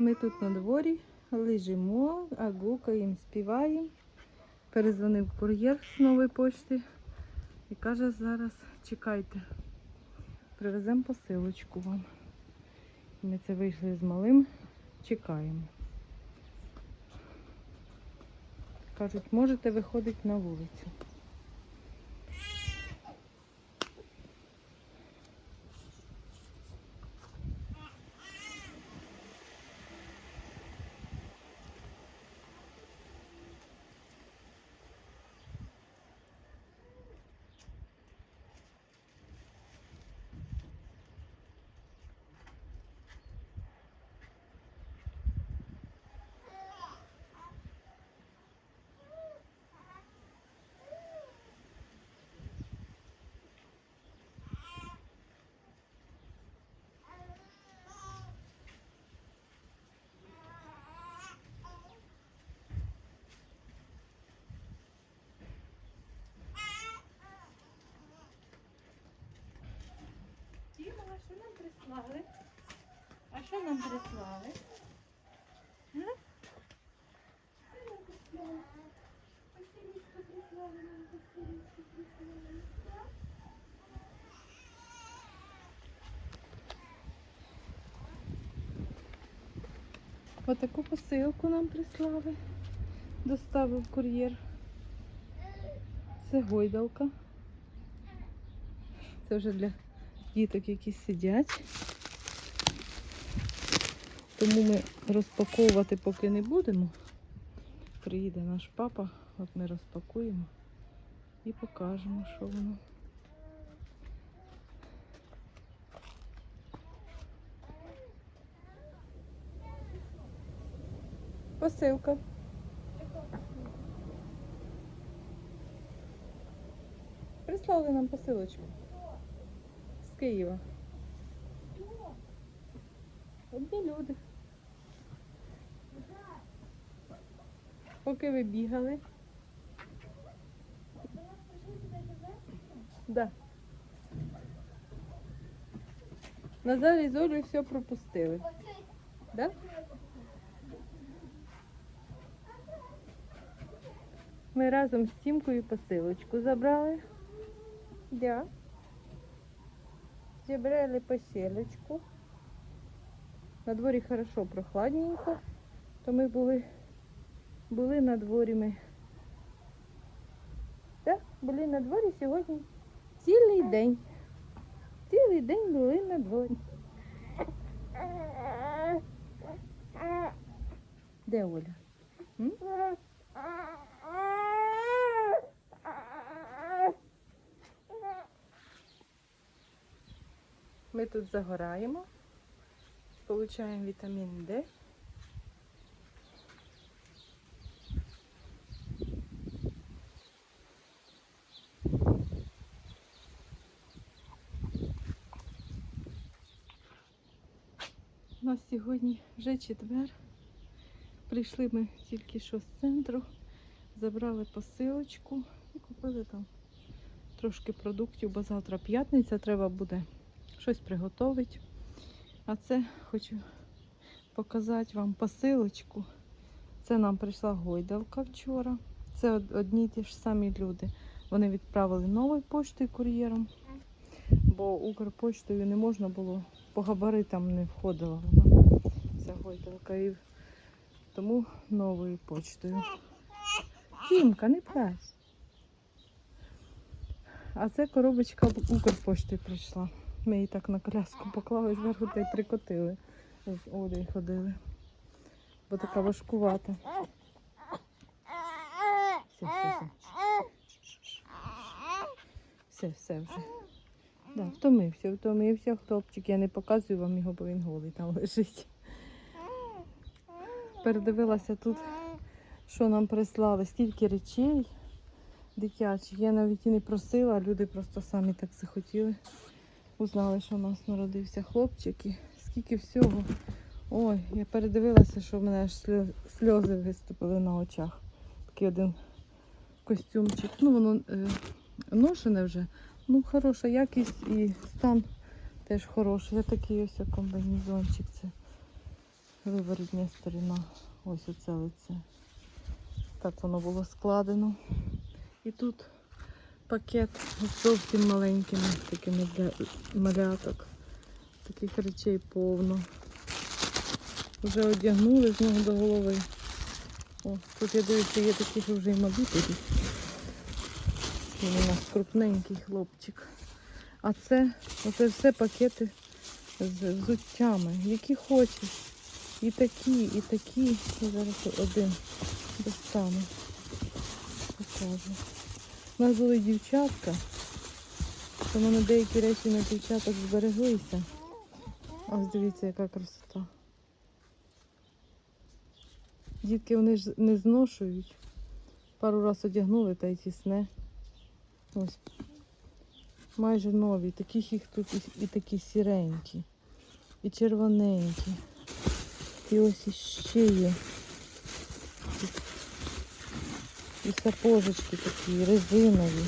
Ми тут на дворі лежимо, гукаємо, співаємо. Перезвонив кур'єр з нової почти і каже, зараз чекайте, привеземо посилочку вам. Ми це вийшли з малим, чекаємо. Кажуть, можете виходити на вулицю. Прислали? А що нам прислали? Отаку посилку нам прислали. Доставив кур'єр. Це гойдалка. Це вже для діток, які сидять. Тому ми розпаковувати поки не будемо. Приїде наш папа, от ми розпакуємо і покажемо, що воно. Посилка. Прислали нам посилочку з Києва. Одні люди. Поки ви бігали. Да. Назар і з все пропустили. Да? Ми разом з Тімкою посилочку забрали. Да. Забрали посилочку. На дворі хорошо прохладненько, то ми були, були на дворі ми. Так, були на дворі сьогодні цілий день. Цілий день були на дворі. Де Оля? М? Ми тут загораємо, получаємо вітамін Д. У нас сьогодні вже четвер. Прийшли ми тільки що з центру, забрали посилочку і купили там трошки продуктів, бо завтра п'ятниця треба буде щось приготувати. А це хочу показати вам посилочку. Це нам прийшла гойдалка вчора. Це одні ті ж самі люди. Вони відправили новою поштою кур'єром, бо Укрпоштою не можна було, по габаритам не входила вона. Ця гойдалка. І тому новою почтою. Тімка, не плач. А це коробочка Укрпошти прийшла. Ми її так на коляску поклали зверху та й прикотили. З Олею ходили. Бо така важкувата. Все, все, все. Все, все вже. Да, втомився, втомився хлопчик. Я не показую вам його, бо він голий там лежить. Передивилася тут, що нам прислали, стільки речей дитячих. Я навіть і не просила, люди просто самі так захотіли. Узнали, що у нас народився хлопчик і скільки всього. Ой, я передивилася, що в мене аж сльози виступили на очах. Такий один костюмчик. Ну, воно е, ношене вже. Ну, хороша якість і стан теж хороший. Я такий ось комбінезончик. Це виворотня сторона. Ось оце лице. Так воно було складено. І тут пакет з зовсім маленькими такими для маляток. Таких речей повно. Вже одягнули з нього до голови. О, тут я дивлюся, є такі, що вже й малі будуть. Він у нас крупненький хлопчик. А це, оце все пакети з взуттями, які хочеш. І такі, і такі. Зараз один достану. Покажу. У нас були дівчатка, то в мене деякі речі на дівчаток збереглися. Ось дивіться, яка красота. Дітки вони ж не зношують. Пару раз одягнули та й тісне. Ось. Майже нові. Таких їх тут і такі сіренькі, і червоненькі. І ось іще є. Тут І сапожечки такі, резинові.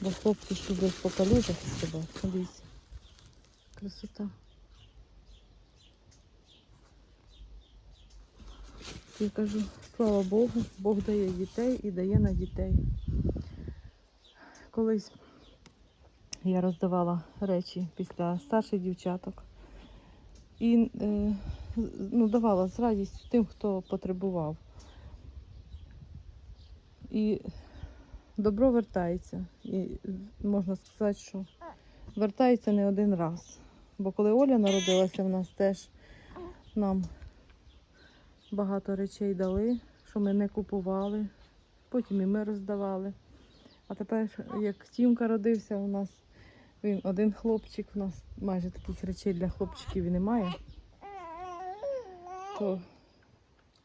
Бо хлопці ж люблять по калюжах себе. Дивіться. Красота. Я кажу, слава Богу, Бог дає дітей і дає на дітей. Колись я роздавала речі після старших дівчаток і е, ну, давала з радістю тим, хто потребував. І добро вертається. І можна сказати, що вертається не один раз. Бо коли Оля народилася, в нас теж нам багато речей дали, що ми не купували. Потім і ми роздавали. А тепер, як Тімка родився, у нас він один хлопчик, у нас майже таких речей для хлопчиків і немає. То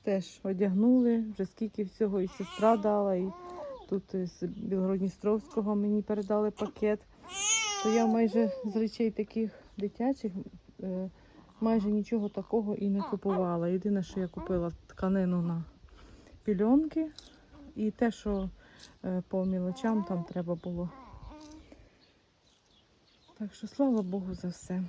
теж одягнули, вже скільки всього і сестра дала, і тут з Білгородністровського мені передали пакет. То я майже з речей таких дитячих е, майже нічого такого і не купувала. Єдине, що я купила тканину на пільонки і те, що е, по мілочам там треба було. Так що слава Богу за все.